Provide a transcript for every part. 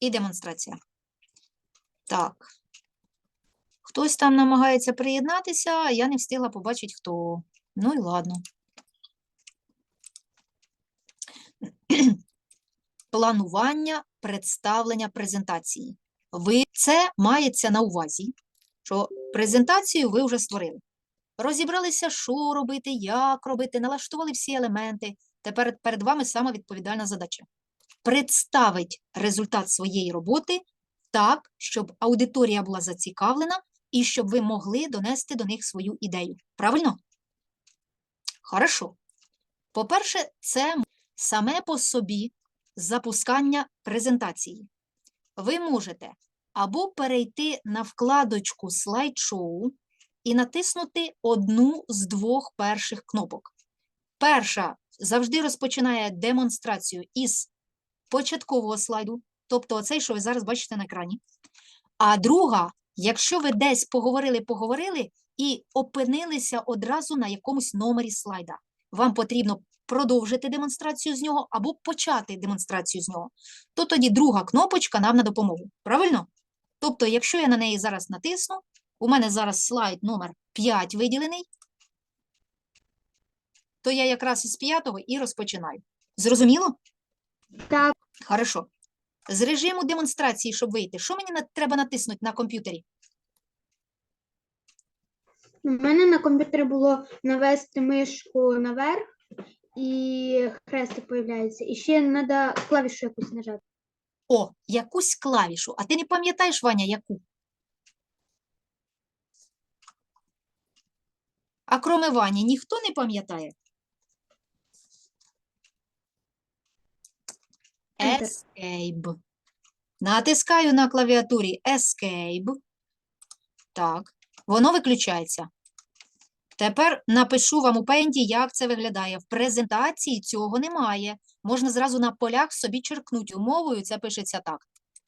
і демонстрація. Так. Хтось там намагається приєднатися, я не встигла побачити, хто. Ну і ладно. Планування представлення презентації. Ви це мається на увазі, що презентацію ви вже створили. Розібралися, що робити, як робити, налаштували всі елементи. Тепер перед вами саме відповідальна задача. Представить результат своєї роботи так, щоб аудиторія була зацікавлена і щоб ви могли донести до них свою ідею. Правильно? Хорошо. По-перше, це саме по собі запускання презентації. Ви можете або перейти на вкладочку слайд-шоу і натиснути одну з двох перших кнопок. Перша завжди розпочинає демонстрацію із початкового слайду, тобто оцей, що ви зараз бачите на екрані. А друга, якщо ви десь поговорили, поговорили і опинилися одразу на якомусь номері слайда, вам потрібно продовжити демонстрацію з нього або почати демонстрацію з нього, то тоді друга кнопочка нам на допомогу. Правильно? Тобто, якщо я на неї зараз натисну, у мене зараз слайд номер 5 виділений, то я якраз із п'ятого і розпочинаю. Зрозуміло? Так, Хорошо. З режиму демонстрації, щоб вийти, що мені на- треба натиснути на комп'ютері? у мене на комп'ютері було навести мишку наверх і хрестик появляється. І ще треба клавішу якусь нажати. О, якусь клавішу. А ти не пам'ятаєш, Ваня, яку? А кроме Вані, ніхто не пам'ятає? Escape. Натискаю на клавіатурі Escape. Так, воно виключається. Тепер напишу вам у пенді, як це виглядає. В презентації цього немає. Можна зразу на полях собі черкнути умовою, це пишеться так.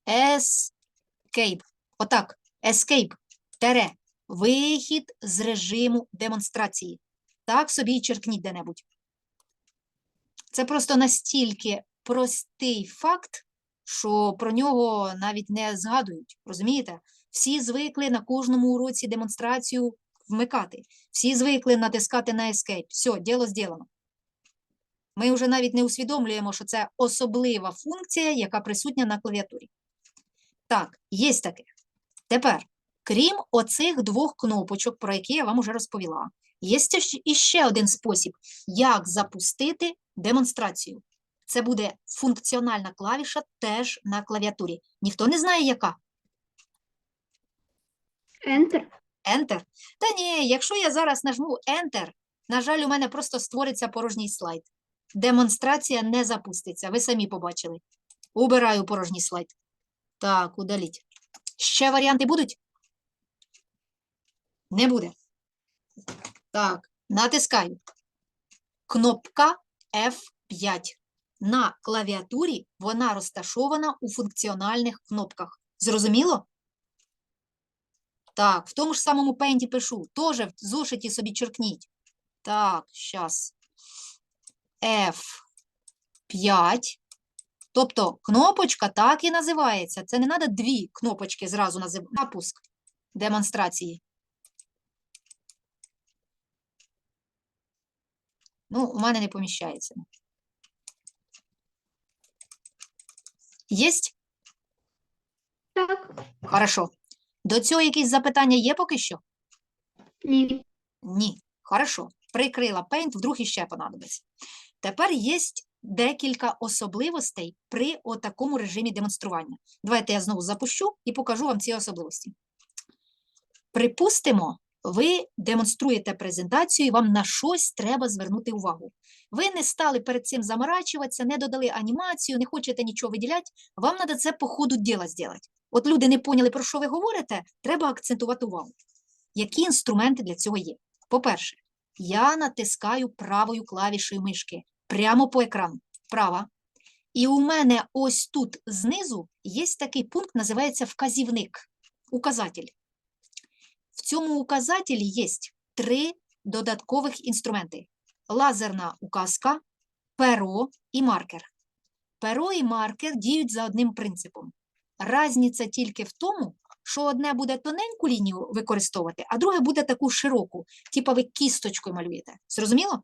Escape. Отак. Escape. Тере. Вихід з режиму демонстрації. Так собі і черкніть де-небудь. Це просто настільки простий факт, що про нього навіть не згадують. Розумієте? Всі звикли на кожному уроці демонстрацію вмикати. Всі звикли натискати на Escape. Все, діло зроблено. Ми вже навіть не усвідомлюємо, що це особлива функція, яка присутня на клавіатурі. Так, є таке. Тепер, крім оцих двох кнопочок, про які я вам уже розповіла, є ще- один спосіб, як запустити демонстрацію. Це буде функціональна клавіша теж на клавіатурі. Ніхто не знає, яка? Enter. Enter. Та ні, якщо я зараз нажму Enter, на жаль, у мене просто створиться порожній слайд. Демонстрація не запуститься. Ви самі побачили. Убираю порожній слайд. Так, удаліть. Ще варіанти будуть? Не буде. Так, натискаю. Кнопка F5. На клавіатурі вона розташована у функціональних кнопках. Зрозуміло? Так, в тому ж самому пенті пишу. Тоже в зошиті собі черкніть. Так, зараз. F5. Тобто кнопочка так і називається. Це не треба дві кнопочки зразу називати. Запуск демонстрації. Ну, у мене не поміщається. Єсть? Так. Хорошо. До цього якісь запитання є поки що? Ні. Ні. Хорошо. Прикрила Paint, вдруг іще понадобиться. Тепер є декілька особливостей при отакому режимі демонстрування. Давайте я знову запущу і покажу вам ці особливості. Припустимо, ви демонструєте презентацію і вам на щось треба звернути увагу. Ви не стали перед цим заморачуватися, не додали анімацію, не хочете нічого виділяти, вам треба це по ходу діла зробити. От люди не поняли, про що ви говорите, треба акцентувати увагу. Які інструменти для цього є? По-перше, я натискаю правою клавішею мишки прямо по екрану. Права. І у мене ось тут знизу є такий пункт, називається вказівник, указатель. В цьому указателі є три додаткових інструменти: лазерна указка, перо і маркер. Перо і маркер діють за одним принципом. Разниця тільки в тому, що одне буде тоненьку лінію використовувати, а друге буде таку широку, типа ви кісточкою малюєте. Зрозуміло?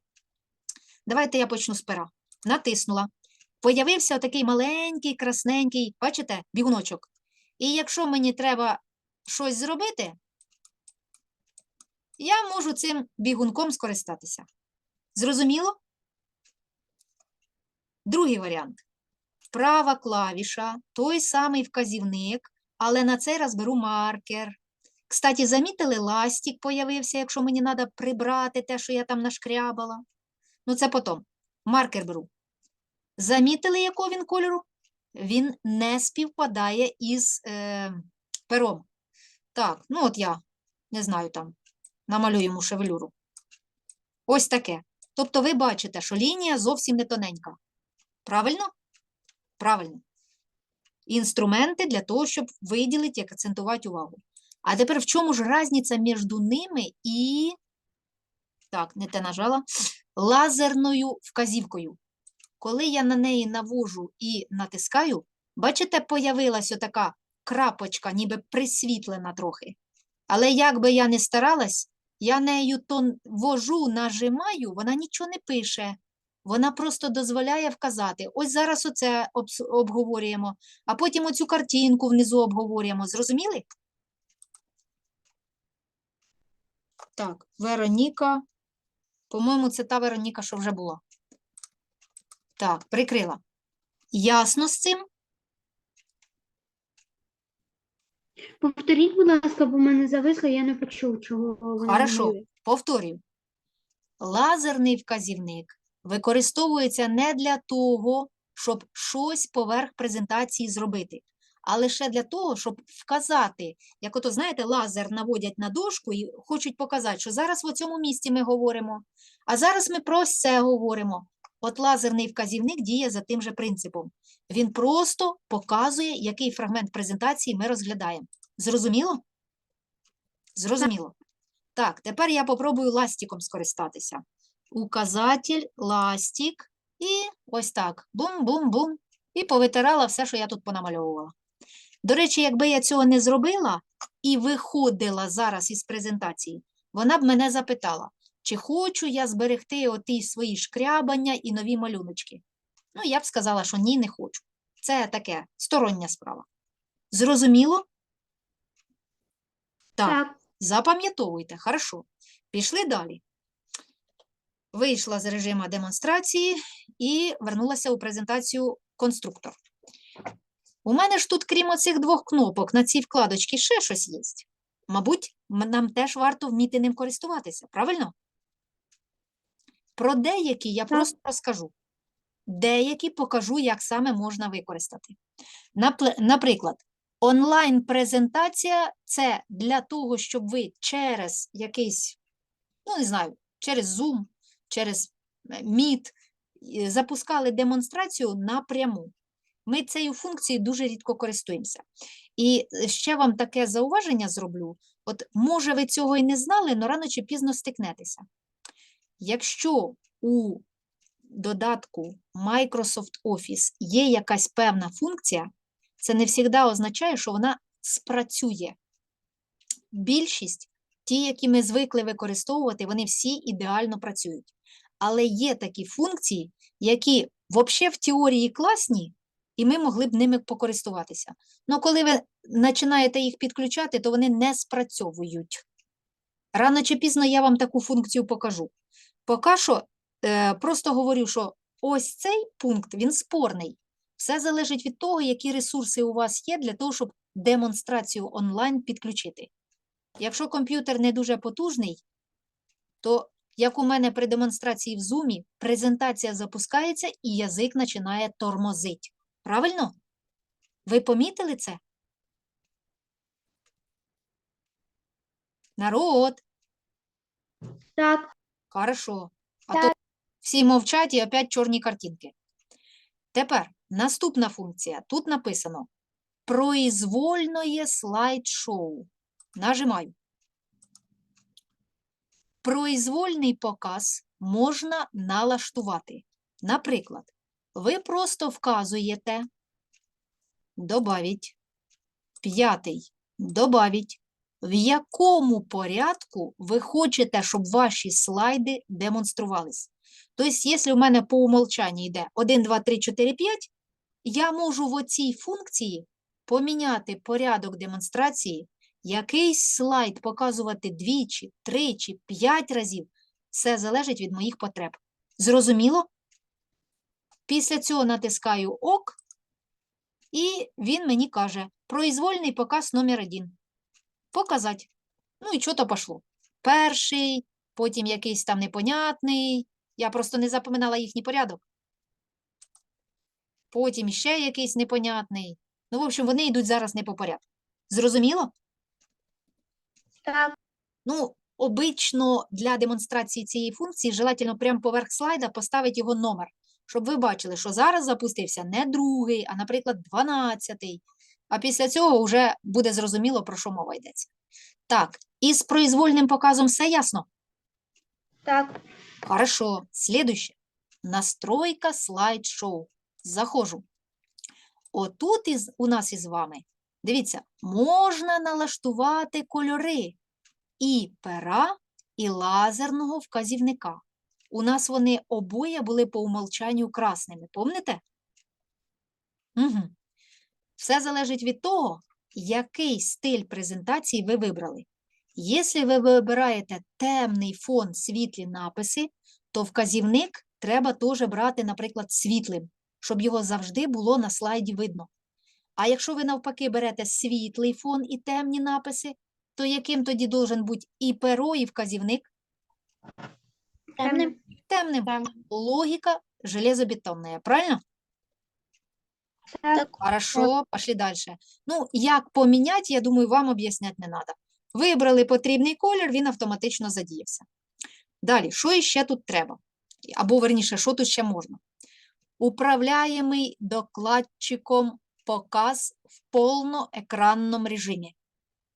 Давайте я почну з пера. Натиснула. Появився отакий маленький, красненький, бачите, бігуночок. І якщо мені треба щось зробити, я можу цим бігунком скористатися. Зрозуміло? Другий варіант. Права клавіша, той самий вказівник, але на цей раз беру маркер. Кстати, замітили, ластик появився, якщо мені треба прибрати те, що я там нашкрябала. Ну, це потім. Маркер беру. Замітили, якого він кольору? Він не співпадає із е, пером. Так, ну от я не знаю там, намалюю йому шевелюру. Ось таке. Тобто ви бачите, що лінія зовсім не тоненька. Правильно? Правильно. Інструменти для того, щоб виділити, як акцентувати увагу. А тепер в чому ж різниця між ними і. Так, не те нажала. Лазерною вказівкою. Коли я на неї навожу і натискаю, бачите, появилась отака крапочка, ніби присвітлена трохи. Але як би я не старалась, я нею то вожу, нажимаю, вона нічого не пише. Вона просто дозволяє вказати. Ось зараз оце обговорюємо, а потім оцю картинку внизу обговорюємо. Зрозуміли? Так, Вероніка. По-моєму, це та Вероніка, що вже була. Так, прикрила. Ясно з цим? Повторіть, будь ласка, бо в мене зависло, я не почув, чого вона Хорошо. Повторюю. Лазерний вказівник використовується не для того, щоб щось поверх презентації зробити, а лише для того, щоб вказати, як ото, знаєте, лазер наводять на дошку і хочуть показати, що зараз в цьому місці ми говоримо, а зараз ми про це говоримо. От лазерний вказівник діє за тим же принципом. Він просто показує, який фрагмент презентації ми розглядаємо. Зрозуміло? Зрозуміло. Так, тепер я попробую ластиком скористатися. Указатель, ластик і ось так. Бум-бум-бум. І повитирала все, що я тут понамальовувала. До речі, якби я цього не зробила і виходила зараз із презентації, вона б мене запитала, чи хочу я зберегти оті свої шкрябання і нові малюночки. Ну, я б сказала, що ні, не хочу. Це таке стороння справа. Зрозуміло? Так. Так, Запам'ятовуйте, хорошо. Пішли далі. Вийшла з режиму демонстрації і вернулася у презентацію конструктор. У мене ж тут, крім оцих двох кнопок, на цій вкладочці ще щось є. Мабуть, нам теж варто вміти ним користуватися, правильно? Про деякі я просто розкажу. Деякі покажу, як саме можна використати. Наприклад, Онлайн-презентація це для того, щоб ви через якийсь, ну не знаю, через Zoom, через е, Meet запускали демонстрацію напряму. Ми цією функцією дуже рідко користуємося. І е, ще вам таке зауваження зроблю. От, може, ви цього і не знали, але рано чи пізно стикнетеся. Якщо у додатку Microsoft Office є якась певна функція, це не завжди означає, що вона спрацює. Більшість, ті, які ми звикли використовувати, вони всі ідеально працюють. Але є такі функції, які взагалі в теорії класні, і ми могли б ними покористуватися. Але коли ви починаєте їх підключати, то вони не спрацьовують. Рано чи пізно я вам таку функцію покажу. Поки що е, просто говорю, що ось цей пункт він спорний. Все залежить від того, які ресурси у вас є для того, щоб демонстрацію онлайн підключити. Якщо комп'ютер не дуже потужний, то, як у мене при демонстрації в Zoom, презентація запускається і язик починає тормозити. Правильно? Ви помітили це? Народ, так, хорошо. А Так. то всі мовчать і опять чорні картинки. Тепер наступна функція. Тут написано произвольне слайд-шоу. Нажимаю. Произвольний показ можна налаштувати. Наприклад, ви просто вказуєте, добавить, П'ятий. Добавіть, в якому порядку ви хочете, щоб ваші слайди демонструвалися? Тобто, якщо в мене по умолчанню йде 1, 2, 3, 4, 5, я можу в оцій функції поміняти порядок демонстрації, якийсь слайд показувати двічі, тричі, п'ять разів. Все залежить від моїх потреб. Зрозуміло? Після цього натискаю ОК, і він мені каже: Произвольний показ номер 1 показати. Ну і що то пошло. Перший, потім якийсь там непонятний. Я просто не запоминала їхній порядок. Потім ще якийсь непонятний. Ну, в общем, вони йдуть зараз не по порядку. Зрозуміло? Так. Ну, обично для демонстрації цієї функції желательно прямо поверх слайда поставити його номер, щоб ви бачили, що зараз запустився не другий, а, наприклад, дванадцятий. А після цього вже буде зрозуміло, про що мова йдеться. Так, і з произвольним показом все ясно? Так. Хорошо. Следующее. Настройка слайд-шоу. Заходжу. Отут із, у нас із вами, дивіться, можна налаштувати кольори і пера, і лазерного вказівника. У нас вони обоє були по умолчанню красними. Помните? Угу. Все залежить від того, який стиль презентації ви вибрали. Якщо ви вибираєте темний фон, світлі написи, то вказівник треба теж брати, наприклад, світлим, щоб його завжди було на слайді видно. А якщо ви навпаки берете світлий фон і темні написи, то яким тоді должен бути і перо, і вказівник? Темним. Темним. Так. Логіка железобетонная, правильно? Так. Хорошо, пошли дальше. Ну, як поміняти, я думаю, вам об'ясняти не треба. Вибрали потрібний колір, він автоматично задіявся. Далі, що ще тут треба? Або, верніше, що тут ще можна? Управляємий докладчиком показ в повноекранному режимі.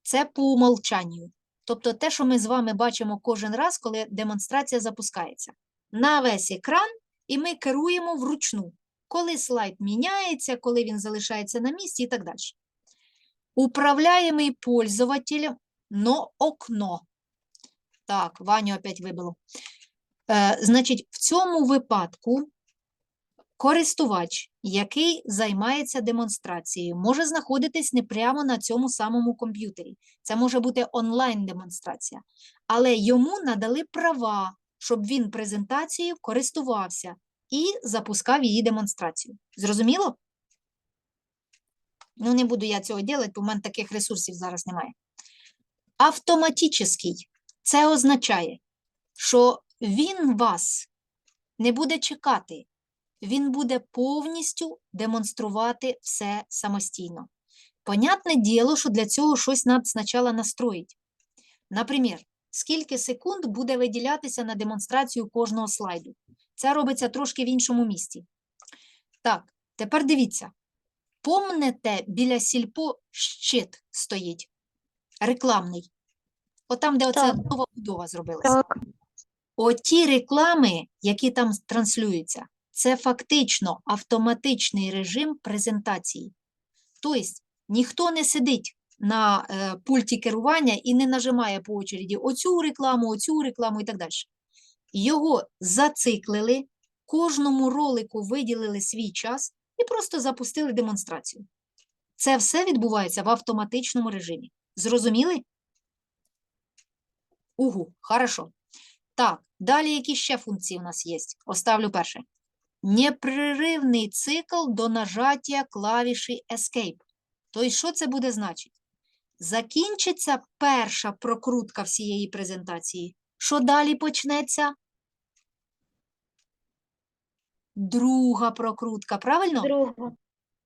Це по умолчанню. Тобто те, що ми з вами бачимо кожен раз, коли демонстрація запускається. На весь екран, і ми керуємо вручну коли слайд міняється, коли він залишається на місці і так далі. Управляємий пользователем, но окно. Так, Ваню опять вибило. Е, значить, в цьому випадку користувач, який займається демонстрацією, може знаходитись не прямо на цьому самому комп'ютері. Це може бути онлайн-демонстрація. Але йому надали права, щоб він презентацією користувався і запускав її демонстрацію. Зрозуміло? Ну, не буду я цього робити, бо в мене таких ресурсів зараз немає. Автоматичний – це означає, що він вас не буде чекати, він буде повністю демонструвати все самостійно. Понятне діло, що для цього щось треба спочатку настроїти. Наприклад, скільки секунд буде виділятися на демонстрацію кожного слайду. Це робиться трошки в іншому місці. Так, тепер дивіться. Помните, біля сільпо щит стоїть рекламний. Отам, де оця нова будова зробилася. Так. Оті реклами, які там транслюються, це фактично автоматичний режим презентації. Тобто ніхто не сидить на е, пульті керування і не нажимає по очереді оцю рекламу, оцю рекламу і так далі. Його зациклили, кожному ролику виділили свій час і просто запустили демонстрацію. Це все відбувається в автоматичному режимі. Зрозуміли? Угу, хорошо. Так, далі які ще функції у нас є? Оставлю перше. Непреривний цикл до нажаття клавіші Escape. Тобто, що це буде значити? Закінчиться перша прокрутка всієї презентації. Що далі почнеться? Друга прокрутка, правильно? Друга.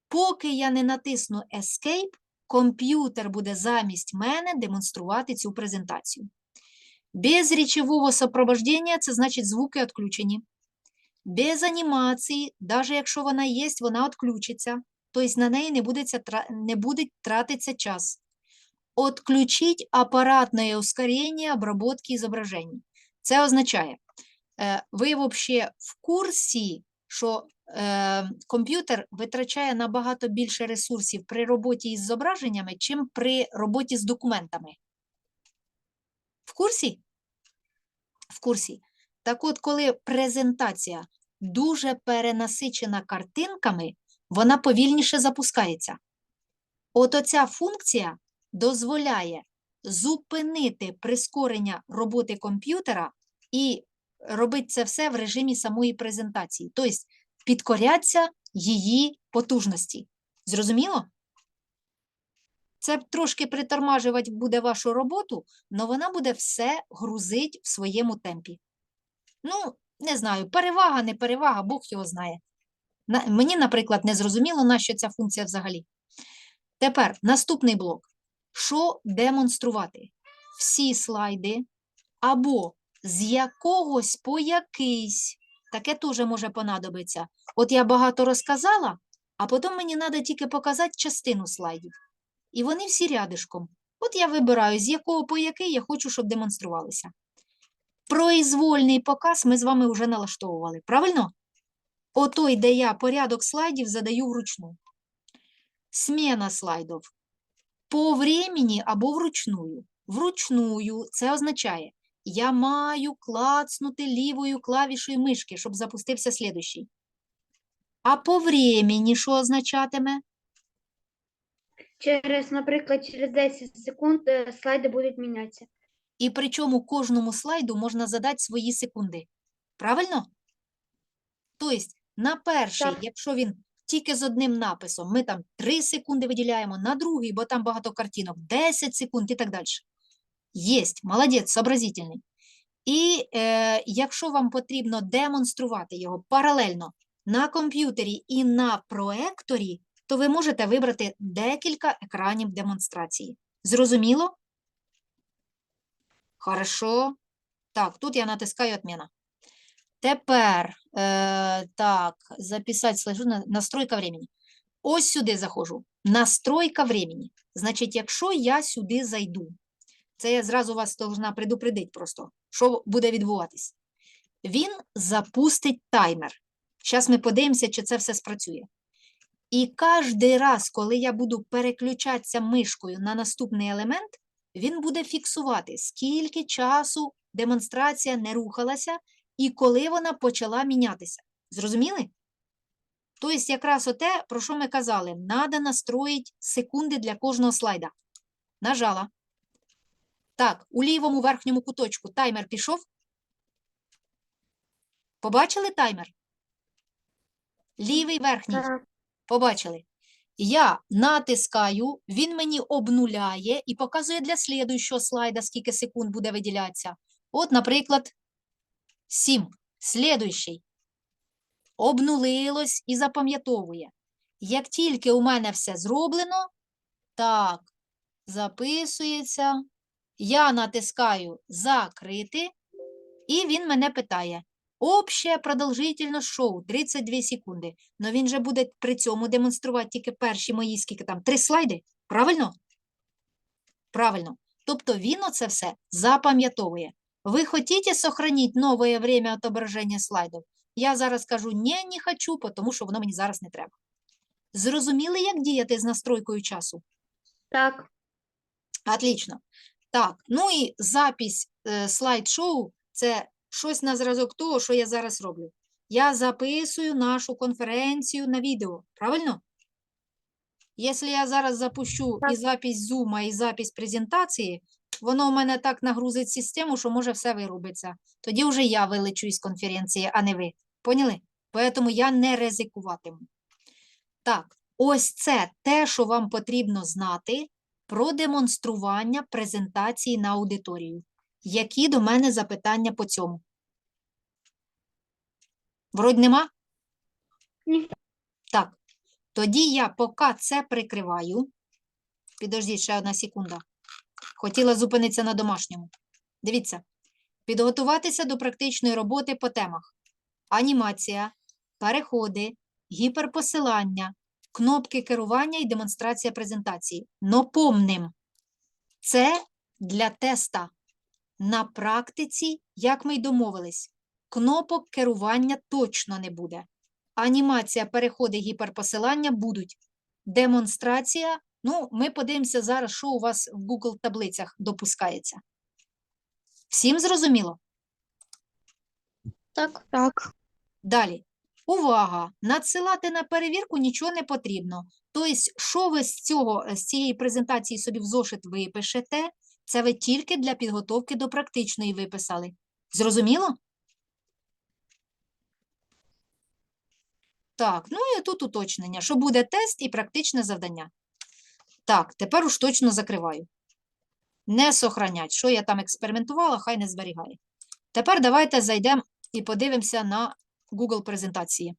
Поки я не натисну Escape, комп'ютер буде замість мене демонструвати цю презентацію. Без речового сопровождення це значить звуки відключені. Без анімації, навіть якщо вона є, вона відключиться. Тобто на неї не буде, не буде тратитися час. Отключить апаратне ускорення обработки зображень. Це означає, е, ви взагалі в курсі, що е, комп'ютер витрачає набагато більше ресурсів при роботі із зображеннями, чим при роботі з документами. В курсі? В курсі. Так от, коли презентація дуже перенасичена картинками, вона повільніше запускається. От оця функція дозволяє зупинити прискорення роботи комп'ютера і робити це все в режимі самої презентації, тобто підкоряться її потужності. Зрозуміло? Це трошки притормажувати буде вашу роботу, але вона буде все грузить в своєму темпі. Ну, не знаю, перевага, не перевага, Бог його знає. На- Мені, наприклад, не зрозуміло, на що ця функція взагалі. Тепер наступний блок. Що демонструвати? Всі слайди або з якогось по якийсь. Таке теж може понадобитися. От я багато розказала, а потім мені треба тільки показати частину слайдів. І вони всі рядишком. От я вибираю, з якого по який я хочу, щоб демонструвалися. Произвольний показ ми з вами вже налаштовували, правильно? Отой, де я порядок слайдів задаю вручну. Смена слайдів. По времени або вручную. Вручную це означає, я маю клацнути лівою клавішою мишки, щоб запустився слідущий. А по времени що означатиме? Через, наприклад, через 10 секунд е, слайди будуть мінятися. І причому кожному слайду можна задати свої секунди. Правильно? Тобто, на перший, Так. якщо він тільки з одним написом, ми там 3 секунди виділяємо, на другий, бо там багато картинок, 10 секунд і так далі. Єсть, молодець, сообразительний. І е, якщо вам потрібно демонструвати його паралельно на комп'ютері і на проекторі, то ви можете вибрати декілька екранів демонстрації. Зрозуміло? Хорошо. Так, тут я натискаю «Отмена». Тепер, е, так, записати слежу, настройка времени. Ось сюди заходжу. Настройка времени. Значить, якщо я сюди зайду, це я зразу вас должна предупредити просто, що буде відбуватись. Він запустить таймер. Зараз ми подивимося, чи це все спрацює. І кожен раз, коли я буду переключатися мишкою на наступний елемент, він буде фіксувати, скільки часу демонстрація не рухалася і коли вона почала мінятися. Зрозуміли? Тобто, якраз оте, про що ми казали, треба настроїти секунди для кожного слайда. Нажала. Так, у лівому верхньому куточку таймер пішов. Побачили таймер? Лівий верхній. Побачили. Я натискаю, він мені обнуляє і показує для слідуючого слайда, скільки секунд буде виділятися. От, наприклад, 7. Слідуючий. Обнулилось і запам'ятовує. Як тільки у мене все зроблено, так, записується, я натискаю закрити, і він мене питає. Обще продовжительність шоу 32 секунди. Но він же буде при цьому демонструвати тільки перші мої, скільки там, три слайди. Правильно? Правильно. Тобто він оце все запам'ятовує. Ви хотите сохранить новое время отображення слайдів? Я зараз кажу, ні, не хочу, тому що воно мені зараз не треба. Зрозуміли, як діяти з настройкою часу? Так. Отлично. Так, ну і запись е, слайд-шоу – це щось на зразок того, що я зараз роблю. Я записую нашу конференцію на відео, правильно? Якщо я зараз запущу і запись зума, і запись презентації, воно у мене так нагрузить систему, що може все вирубиться. Тоді вже я вилечу із конференції, а не ви. Поняли? Тому я не ризикуватиму. Так, ось це те, що вам потрібно знати про демонстрування презентації на аудиторію. Які до мене запитання по цьому? Вроді нема? Ні. Так, тоді я поки це прикриваю. Підождіть, ще одна секунда. Хотіла зупинитися на домашньому. Дивіться, підготуватися до практичної роботи по темах. Анімація, переходи, гіперпосилання, кнопки керування і демонстрація презентації. Но помним, це для теста. На практиці, як ми й домовились, кнопок керування точно не буде. анімація, переходи, гіперпосилання будуть. Демонстрація. Ну, ми подивимося зараз, що у вас в Google таблицях допускається. Всім зрозуміло? Так. Так. Далі. Увага! Надсилати на перевірку нічого не потрібно. Тобто, що ви з цього, з цієї презентації собі в зошит випишете, це ви тільки для підготовки до практичної виписали. Зрозуміло? Так, ну і тут уточнення, що буде тест і практичне завдання. Так, тепер уж точно закриваю. Не сохранять. Що я там експериментувала, хай не зберігає. Тепер давайте зайдемо і подивимося на Google презентації.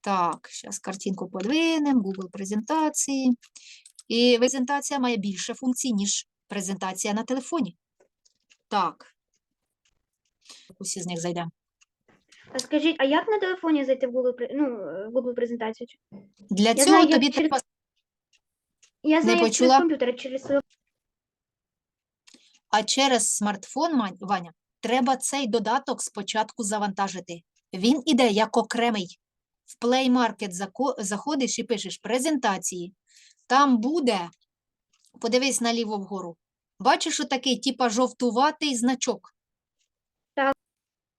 Так, зараз картинку подвинемо, Google презентації. І презентація має більше функцій, ніж презентація на телефоні. Так. Усі з них зайдемо. А скажіть, а як на телефоні зайти в Google, ну, в Google презентацію? Для Я цього знаю, тобі через- треба Я знаю, як почула? через комп'ютер, через телефон. А через смартфон, Мань- Ваня, треба цей додаток спочатку завантажити. Він іде як окремий. В Play Market зако- заходиш і пишеш презентації. Там буде, подивись наліво вгору. Бачиш отакий, типа жовтуватий значок. Так.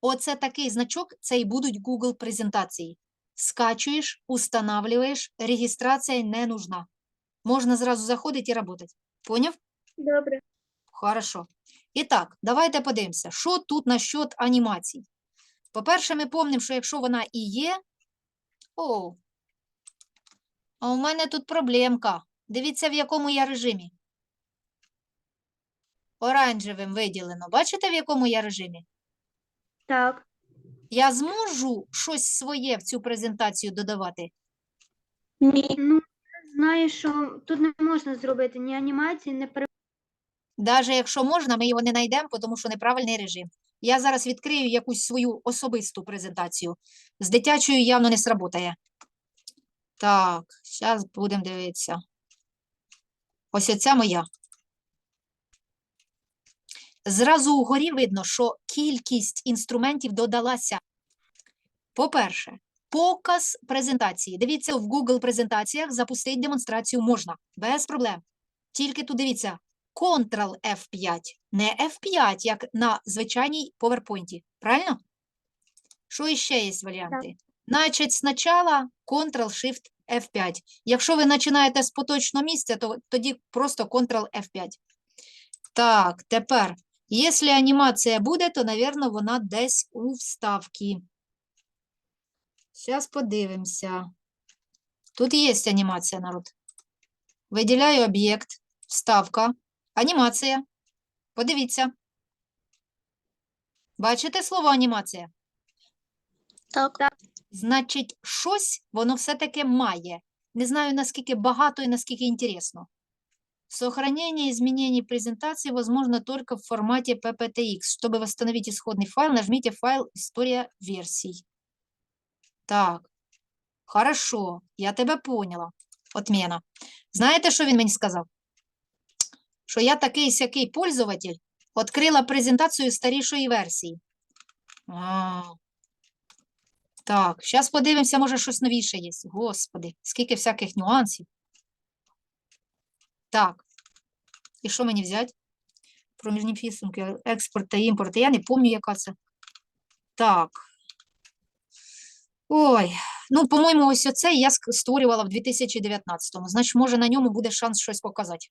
Оце такий значок, це і будуть Google презентації. Скачуєш, устанавливаєш, реєстрація не нужна. Можна зразу заходити і працювати. Поняв? Добре. Хорошо. І так, давайте подивимося, що тут насчет анімацій. По-перше, ми пам'ятаємо, що якщо вона і є. О, а у мене тут проблемка. Дивіться, в якому я режимі. Оранжевим виділено. Бачите, в якому я режимі? Так. Я зможу щось своє в цю презентацію додавати? Ні. Ну, знаю, що тут не можна зробити ні анімації, ні пере... Даже якщо можна, ми його не знайдемо, тому що неправильний режим. Я зараз відкрию якусь свою особисту презентацію. З дитячою явно не сработає. Так, зараз будемо дивитися. Ось оця моя. Зразу угорі видно, що кількість інструментів додалася. По-перше, показ презентації. Дивіться, в Google презентаціях запустити демонстрацію можна, без проблем. Тільки тут дивіться, Ctrl F5, не F5, як на звичайній PowerPoint. Правильно? Що іще є варіанти? Значить, спочатку Ctrl-Shift F5. Якщо ви починаєте з поточного місця, то тоді просто Ctrl F5. Так, тепер, якщо анімація буде, то, мабуть, вона десь у вставці. Зараз подивимося. Тут є анімація, народ. Виділяю об'єкт, вставка, анімація. Подивіться. Бачите слово анімація? Так. Значить, щось воно все-таки має. Не знаю, наскільки багато и наскільки інтересно. Сохранение изменений презентации возможно только в формате PPTX. Чтобы восстановить исходный файл, нажмите файл «История версий». Так, хорошо, я тебе поняла. Отмена. Знаєте, що він мені сказав? Що я такий сякий пользователь, відкрила презентацію старішої версії. А, так, зараз подивимося, може щось новіше є. Господи, скільки всяких нюансів. Так. І що мені взяти? Проміжні підсумки, експорт та імпорт. Я не пам'ятаю, яка це. Так. Ой, ну, по-моєму, ось оце я створювала в 2019-му. Значить, може, на ньому буде шанс щось показати.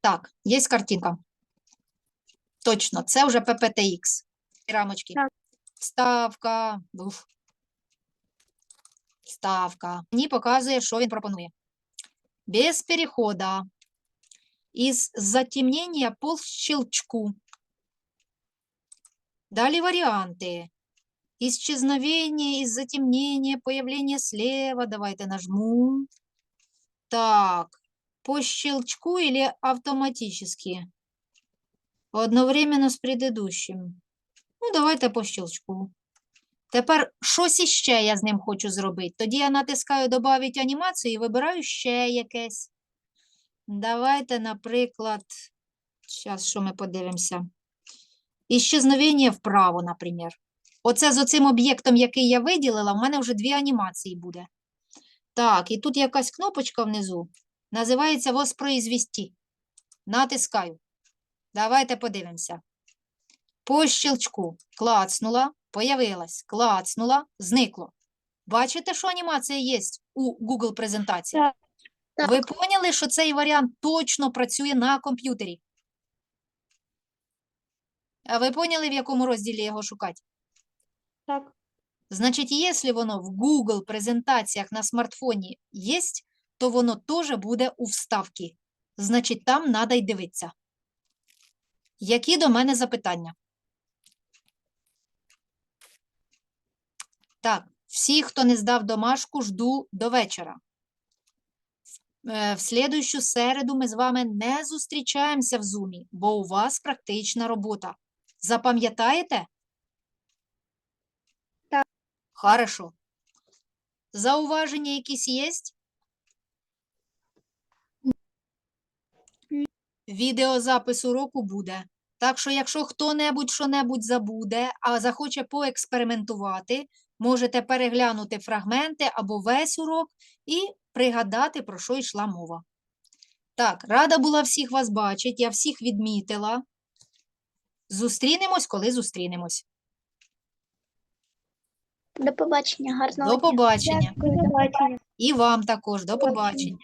Так, є картинка. Точно, це вже PPTX. Рамочки. Так. Вставка. Уф. Вставка. Мені показує, що він пропонує. Без перехода. Из затемнения по щелчку. Далее варианты. Исчезновение, из затемнения, появление слева. Давайте нажму. Так. По щелчку или автоматически? Одновременно з предыдущим. Ну, давайте по щелчку. Тепер щось іще я з ним хочу зробити. Тоді я натискаю «Добавити анімацію» і вибираю ще якесь. Давайте, наприклад, зараз що ми подивимося. Іщезновення вправо, наприклад. Оце з оцим об'єктом, який я виділила, в мене вже дві анімації буде. Так, і тут якась кнопочка внизу. Називається «Воспроизвести». Натискаю. Давайте подивимося. По щелчку клацнула, появилась, клацнула, зникло. Бачите, що анімація є у Google презентації? Так. Ви поняли, що цей варіант точно працює на комп'ютері? А ви поняли, в якому розділі його шукати? Так. Значить, якщо воно в Google презентаціях на смартфоні є, то воно теж буде у вставці. Значить, там треба й дивитися. Які до мене запитання? Так, всі, хто не здав домашку, жду до вечора. Е, В слідущу середу ми з вами не зустрічаємося в Zoom, бо у вас практична робота. Запам'ятаєте? Хорошо. Зауваження якісь є? Відеозапис уроку буде. Так що, якщо хто-небудь що-небудь забуде, а захоче поекспериментувати, можете переглянути фрагменти або весь урок і пригадати, про що йшла мова. Так, рада була всіх вас бачити, я всіх відмітила. Зустрінемось, коли зустрінемось. До побачення, гарного До побачення. Дякую, до побачення. І вам також. До побачення.